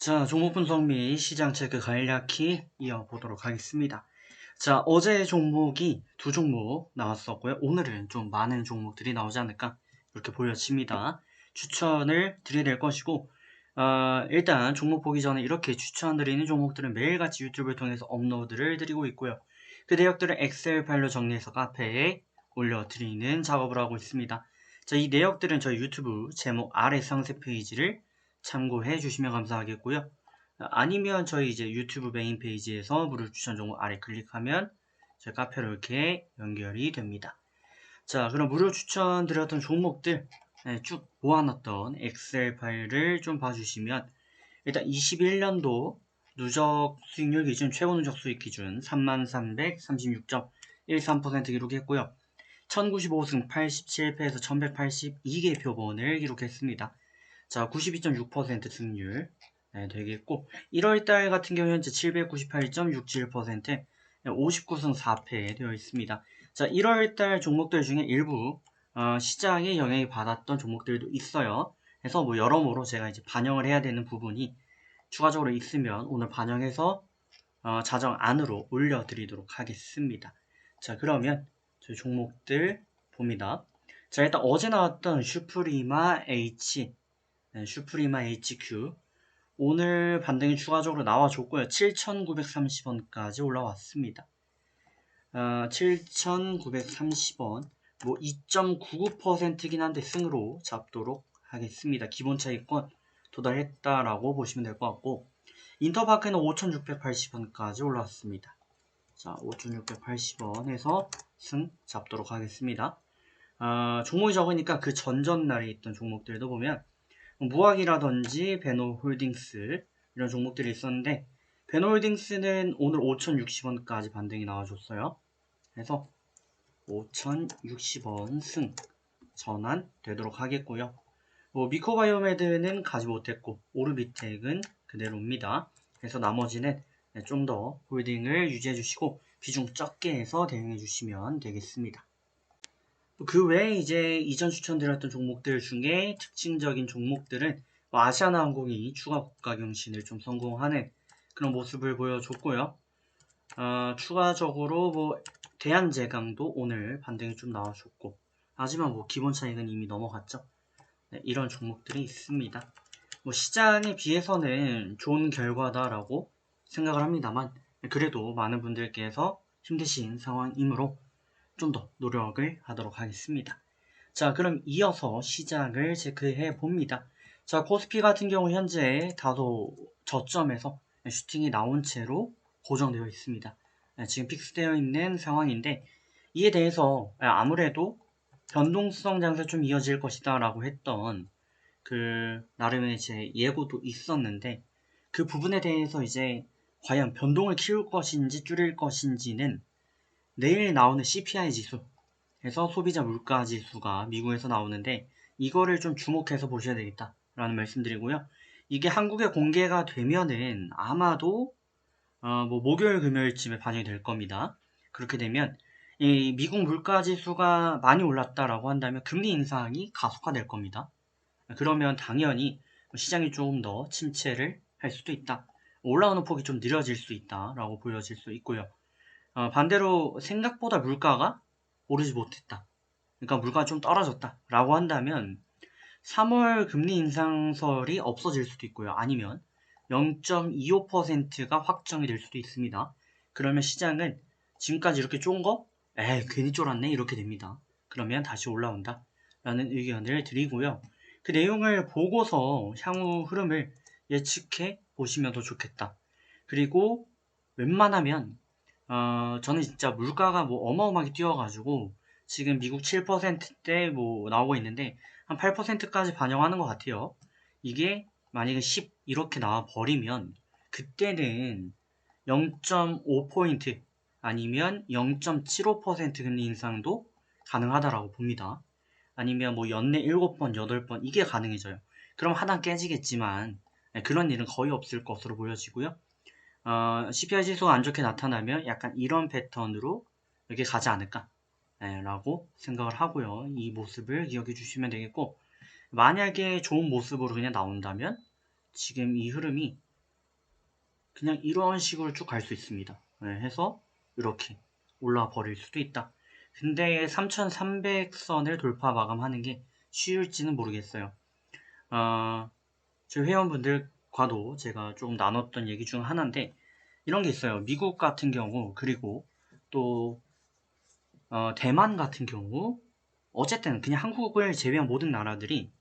자, 종목 분석 및 시장 체크 간략히 이어보도록 하겠습니다. 자, 어제 종목이 두 종목 나왔었고요. 오늘은 좀 많은 종목들이 나오지 않을까 이렇게 보여집니다. 추천을 드려야 될 것이고 어, 일단 종목 보기 전에 이렇게 추천드리는 종목들은 매일같이 유튜브를 통해서 업로드를 드리고 있고요. 그 내역들을 엑셀 파일로 정리해서 카페에 올려드리는 작업을 하고 있습니다. 자, 이 내역들은 저희 유튜브 제목 아래 상세 페이지를 참고해 주시면 감사하겠고요. 아니면 저희 이제 유튜브 메인 페이지에서 무료 추천 종목 아래 클릭하면 저희 카페로 이렇게 연결이 됩니다. 자, 그럼 무료 추천 드렸던 종목들 네, 쭉 모아놨던 엑셀 파일을 좀 봐주시면 일단 21년도 누적 수익률 기준 최고 누적 수익 기준 3336.13% 기록했고요. 1095승 87패에서 1182개 표본을 기록했습니다. 자, 92.6% 승률 네, 되겠고 1월달 같은 경우 현재 798.67% 59승 4패 되어 있습니다. 자, 1월달 종목들 중에 일부 어, 시장에 영향이 받았던 종목들도 있어요. 그래서 뭐 여러모로 제가 이제 반영을 해야 되는 부분이 추가적으로 있으면 오늘 반영해서 어, 자정 안으로 올려드리도록 하겠습니다. 자, 그러면 저희 종목들 봅니다. 자, 일단 어제 나왔던 슈프리마 H 네, 슈프리마 HQ 오늘 반등이 추가적으로 나와줬고요. 7,930원까지 올라왔습니다. 어, 7,930원 뭐 2.99%긴 한데 승으로 잡도록 하겠습니다. 기본 차익권 도달했다라고 보시면 될 것 같고 인터파크는 5,680원까지 올라왔습니다. 자, 5,680원에서 승 잡도록 하겠습니다. 어, 종목이 적으니까 그 전전 날에 있던 종목들도 보면 무학이라든지 베노홀딩스 이런 종목들이 있었는데 베노홀딩스는 오늘 5,060원까지 반등이 나와줬어요. 그래서 5,060원 승 전환 되도록 하겠고요. 뭐 미코바이오메드는 가지 못했고 오르비텍은 그대로입니다. 그래서 나머지는 좀 더 홀딩을 유지해 주시고 비중 적게 해서 대응해 주시면 되겠습니다. 그 외에 이제 이전 추천드렸던 종목들 중에 특징적인 종목들은 뭐 아시아나항공이 추가 고가 경신을 좀 성공하는 그런 모습을 보여줬고요. 어, 추가적으로 뭐 대한제강도 오늘 반등이 좀 나와줬고 하지만 뭐 기본 차익은 이미 넘어갔죠. 네, 이런 종목들이 있습니다. 뭐 시장에 비해서는 좋은 결과다라고 생각을 합니다만 그래도 많은 분들께서 힘드신 상황이므로 좀 더 노력을 하도록 하겠습니다. 자 그럼 이어서 시작을 체크해 봅니다. 자 코스피 같은 경우 현재 다소 저점에서 슈팅이 나온 채로 고정되어 있습니다. 네, 지금 픽스되어 있는 상황인데 이에 대해서 아무래도 변동성 장세 좀 이어질 것이다 라고 했던 그 나름의 제 예고도 있었는데 그 부분에 대해서 이제 과연 변동을 키울 것인지 줄일 것인지는 내일 나오는 CPI 지수 에서 소비자 물가 지수가 미국에서 나오는데 이거를 좀 주목해서 보셔야 되겠다 라는 말씀드리고요. 이게 한국에 공개가 되면은 아마도 어, 뭐 목요일 금요일쯤에 반영이 될 겁니다. 그렇게 되면 이 미국 물가 지수가 많이 올랐다라고 한다면 금리 인상이 가속화될 겁니다. 그러면 당연히 시장이 조금 더 침체를 할 수도 있다. 올라오는 폭이 좀 느려질 수 있다라고 보여질 수 있고요 어, 반대로 생각보다 물가가 오르지 못했다. 그러니까 물가가 좀 떨어졌다. 라고 한다면 3월 금리 인상설이 없어질 수도 있고요. 아니면 0.25%가 확정이 될 수도 있습니다. 그러면 시장은 지금까지 이렇게 쫀 거? 에이 괜히 쫄았네 이렇게 됩니다. 그러면 다시 올라온다. 라는 의견을 드리고요. 그 내용을 보고서 향후 흐름을 예측해 보시면 더 좋겠다. 그리고 웬만하면 어, 저는 진짜 물가가 뭐 어마어마하게 뛰어가지고 지금 미국 7%대 뭐 나오고 있는데 한 8%까지 반영하는 것 같아요. 이게 만약에 10 이렇게 나와 버리면 그때는 0.5포인트 아니면 0.75% 금리 인상도 가능하다라고 봅니다. 아니면 뭐 연내 7번, 8번 이게 가능해져요. 그럼 하나 깨지겠지만 네, 그런 일은 거의 없을 것으로 보여지고요. 어, CPI 지수가 안 좋게 나타나면 약간 이런 패턴으로 이렇게 가지 않을까 네, 라고 생각을 하고요. 이 모습을 기억해 주시면 되겠고 만약에 좋은 모습으로 그냥 나온다면 지금 이 흐름이 그냥 이런 식으로 쭉 갈 수 있습니다. 네, 해서 이렇게 올라와 버릴 수도 있다. 근데 3300선을 돌파 마감하는 게 쉬울지는 모르겠어요. 어, 제 회원분들 과도 제가 조금 나눴던 얘기 중 하나인데 이런 게 있어요. 미국 같은 경우 그리고 또 어, 대만 같은 경우 어쨌든 그냥 한국을 제외한 모든 나라들이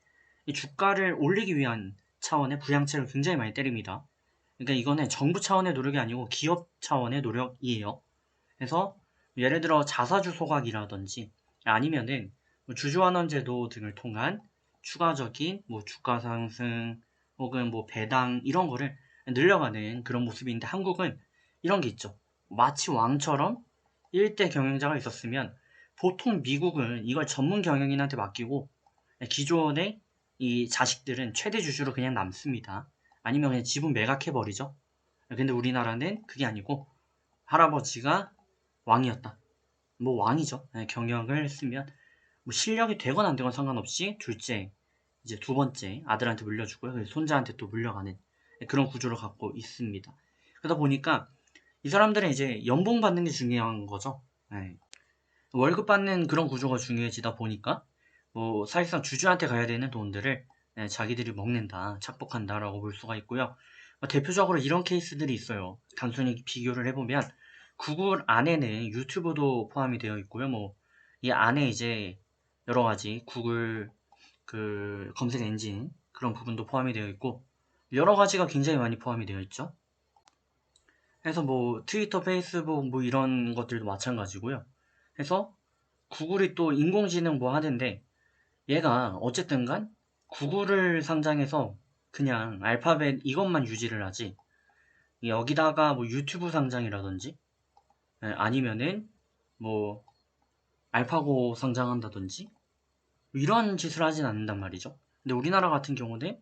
이 주가를 올리기 위한 차원의 부양책을 굉장히 많이 때립니다. 그러니까 이거는 정부 차원의 노력이 아니고 기업 차원의 노력이에요. 그래서 예를 들어 자사주 소각이라든지 아니면은 뭐 주주환원제도 등을 통한 추가적인 뭐 주가 상승 혹은 뭐 배당 이런 거를 늘려가는 그런 모습인데 한국은 이런 게 있죠. 마치 왕처럼 1대 경영자가 있었으면 보통 미국은 이걸 전문 경영인한테 맡기고 기존의 이 자식들은 최대 주주로 그냥 남습니다. 아니면 그냥 지분 매각해버리죠. 근데 우리나라는 그게 아니고 할아버지가 왕이었다. 뭐 왕이죠. 네, 경영을 했으면 뭐 실력이 되건 안 되건 상관없이 둘째 이제 두 번째 아들한테 물려주고요. 손자한테 또 물려가는 그런 구조를 갖고 있습니다. 그러다 보니까 이 사람들은 이제 연봉 받는 게 중요한 거죠. 네. 월급 받는 그런 구조가 중요해지다 보니까 뭐 사실상 주주한테 가야 되는 돈들을 네, 자기들이 먹는다, 착복한다라고 볼 수가 있고요. 뭐 대표적으로 이런 케이스들이 있어요. 단순히 비교를 해보면 구글 안에는 유튜브도 포함이 되어 있고요. 뭐 이 안에 이제 여러 가지 구글 그 검색 엔진 그런 부분도 포함이 되어 있고 여러 가지가 굉장히 많이 포함이 되어 있죠. 그래서 뭐 트위터, 페이스북 뭐 이런 것들도 마찬가지고요. 그래서 구글이 또 인공지능 뭐 하는데 얘가 어쨌든 간 구글을 상장해서 그냥 알파벳 이것만 유지를 하지 여기다가 뭐 유튜브 상장이라든지 예, 아니면은 뭐 알파고 상장한다든지 이런 짓을 하진 않는단 말이죠. 근데 우리나라 같은 경우는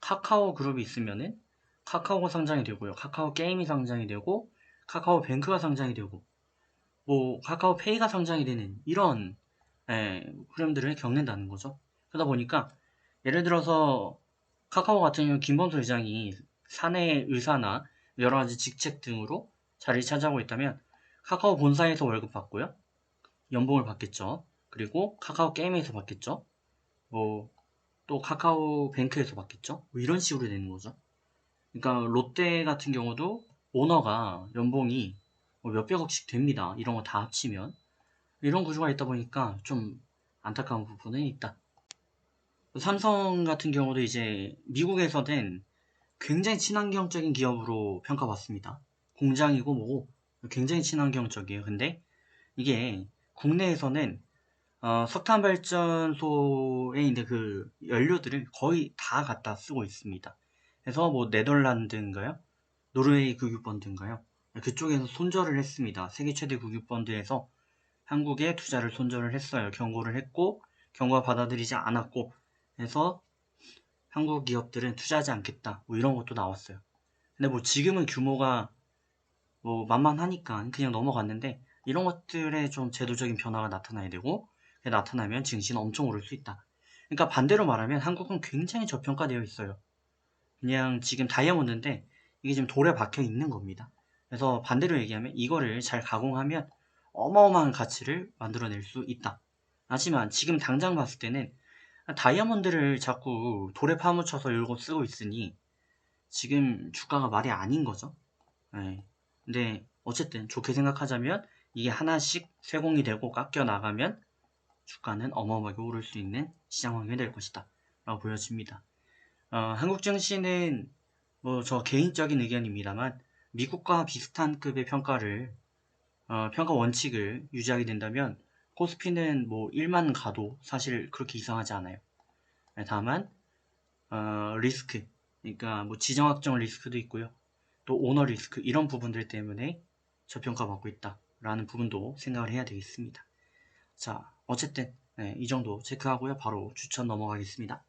카카오 그룹이 있으면은 카카오가 상장이 되고요. 카카오 게임이 상장이 되고 카카오 뱅크가 상장이 되고 뭐 카카오 페이가 상장이 되는 이런 예, 흐름들을 겪는다는 거죠. 그러다 보니까 예를 들어서 카카오 같은 경우 김범수 회장이 사내 의사나 여러 가지 직책 등으로 자리를 차지하고 있다면 카카오 본사에서 월급 받고요. 연봉을 받겠죠. 그리고 카카오 게임에서 받겠죠. 뭐 또 카카오 뱅크에서 받겠죠. 뭐 이런 식으로 되는 거죠. 그러니까 롯데 같은 경우도 오너가 연봉이 뭐 몇백억씩 됩니다. 이런 거 다 합치면 이런 구조가 있다 보니까 좀 안타까운 부분은 있다. 삼성 같은 경우도 이제 미국에서는 굉장히 친환경적인 기업으로 평가받습니다. 공장이고 뭐고 굉장히 친환경적이에요. 근데 이게 국내에서는 어, 석탄 발전소에 있는 그 연료들을 거의 다 갖다 쓰고 있습니다. 그래서 뭐 네덜란드인가요? 노르웨이 국유펀드인가요? 그쪽에서 손절을 했습니다. 세계 최대 국유펀드에서 한국에 투자를 손절을 했어요. 경고를 했고 경고가 받아들이지 않았고 해서 한국 기업들은 투자하지 않겠다. 뭐 이런 것도 나왔어요. 근데 뭐 지금은 규모가 뭐 만만하니까 그냥 넘어갔는데 이런 것들에 좀 제도적인 변화가 나타나야 되고 나타나면 증시는 엄청 오를 수 있다. 그러니까 반대로 말하면 한국은 굉장히 저평가되어 있어요. 그냥 지금 다이아몬드인데 이게 지금 돌에 박혀 있는 겁니다. 그래서 반대로 얘기하면 이거를 잘 가공하면 어마어마한 가치를 만들어낼 수 있다. 하지만 지금 당장 봤을 때는 다이아몬드를 자꾸 돌에 파묻혀서 열고 쓰고 있으니 지금 주가가 말이 아닌 거죠. 네. 근데 어쨌든 좋게 생각하자면 이게 하나씩 쇠공이 되고 깎여 나가면 주가는 어마어마하게 오를 수 있는 시장 환경이 될 것이다. 라고 보여집니다. 어, 한국 증시는 뭐 저 개인적인 의견입니다만 미국과 비슷한 급의 평가를 어, 평가 원칙을 유지하게 된다면 코스피는 뭐 1만 가도 사실 그렇게 이상하지 않아요. 네, 다만 어, 리스크, 그러니까 뭐 지정학적 리스크도 있고요. 또 오너 리스크 이런 부분들 때문에 저평가받고 있다라는 부분도 생각을 해야 되겠습니다. 자, 어쨌든 네, 이 정도 체크하고요. 바로 추천 넘어가겠습니다.